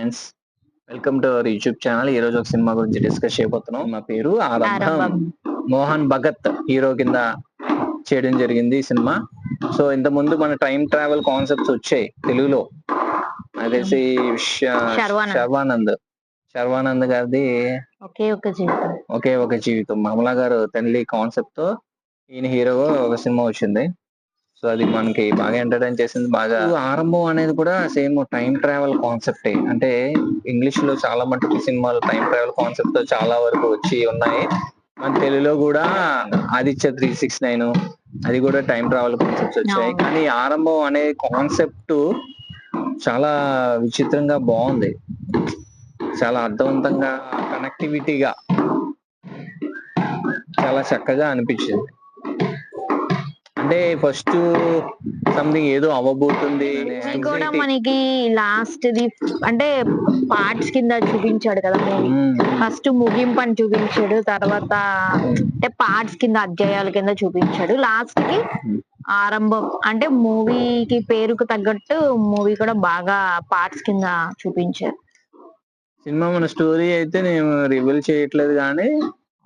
Friends welcome to our YouTube channel. ఈ రోజు ఒక సినిమా గురించి డిస్కస్ చేయబోతున్నాం. మా పేరు ఆరంభం. మోహన్ భగత్ హీరో కింద చేయడం జరిగింది ఈ సినిమా. సో ఇంత ముందు మన టైం ట్రావెల్ కాన్సెప్ట్స్ వచ్చాయి తెలుగులో. అదేసి శర్వానంద్. శర్వానంద్. శర్వానంద్ గారిది ఒకే ఒక జీవితం. ఒకే ఒక జీవితం. మమలా గారు తల్లి కాన్సెప్ట్తో ఈయన హీరోగా ఒక సినిమా వచ్చింది. సో అది మనకి బాగా ఎంటర్టైన్ చేసింది బాగా ఆరంభం అనేది కూడా సేమ్ టైం ట్రావెల్ కాన్సెప్టే అంటే ఇంగ్లీష్లో చాలా మటుకు సినిమాలు టైం ట్రావెల్ కాన్సెప్ట్తో చాలా వరకు వచ్చి ఉన్నాయి. మన తెలుగులో కూడా ఆదిత్య త్రీ సిక్స్ నైన్ అది కూడా టైం ట్రావెల్ కాన్సెప్ట్స్ వచ్చాయి. కానీ ఆరంభం అనే కాన్సెప్ట్ చాలా విచిత్రంగా బాగుంది. చాలా అర్థవంతంగా కనెక్టివిటీగా చాలా చక్కగా అనిపించింది. అంటే ఫస్ట్ సంథింగ్ ఏదో అవ్వబోతుంది కూడా. మనకి లాస్ట్ ది అంటే పార్ట్స్ కింద చూపించాడు కదా మూవీ. ఫస్ట్ ముగింపు అని చూపించాడు తర్వాత అంటే పార్ట్స్ కింద అధ్యాయాల కింద చూపించాడు లాస్ట్కి ఆరంభం అంటే మూవీకి పేరుకు తగ్గట్టు మూవీ కూడా బాగా పార్ట్స్ కింద చూపించారు సినిమా మన స్టోరీ అయితే నేను రివీల్ చేయట్లేదు కానీ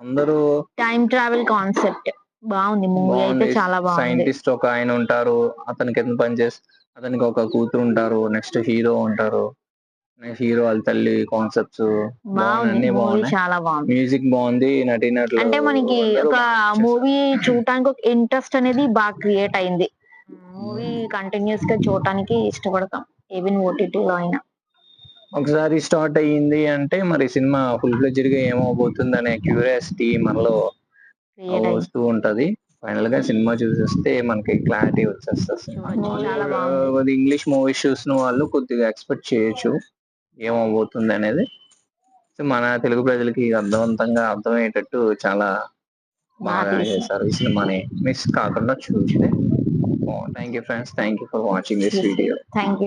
అందరూ టైం ట్రావెల్ కాన్సెప్ట్ బాగుంది. మూవీ అయితే బాగుంది. చాలా బాగుంది. సైంటిస్ట్ ఒక ఆయన ఉంటారు. అతనికి ఎంత పనిచేసి అతనికి ఒక కూతురు ఉంటారు. నెక్స్ట్ హీరో ఉంటారు. నెక్స్ట్ హీరో వాళ్ళ తల్లి కాన్సెప్ట్స్ బాగుంది. అన్ని మూవీ బాగున్నాయి. చాలా బాగుంది. మ్యూజిక్ బాగుంది. నటీనటులు అంటే మనకి అందరూ ఒక బాగా. మూవీ చూడటానికి ఒక ఇంట్రెస్ట్ అనేది బాగా క్రియేట్ అయింది. మూవీ కంటిన్యూస్గా చూడటానికి ఇష్టపడతాం. ఈవెన్ ఓటీటీలో అయినా. ఒకసారి స్టార్ట్ అయ్యింది అంటే మరి సినిమా ఫుల్ ఫ్లెడ్జెడ్గా ఏమవబోతుంది అనే క్యూరియాసిటీ మనలో వస్తూ ఉంటది. ఫైనల్గా సినిమా చూసేస్తే మనకి క్లారిటీ వచ్చేస్తుంది. ఇంగ్లీష్ మూవీస్ చూసిన వాళ్ళు కొద్దిగా ఎక్స్పెక్ట్ చేయొచ్చు. ఏమవబోతుంది అనేది. సో మన తెలుగు ప్రజలకి అర్థవంతంగా అర్థమయ్యేటట్టు చాలా బాగా. చేశారు ఈ సినిమాని. మిస్ కాకుండా చూస్తే thank you friends thank you for watching this video thank you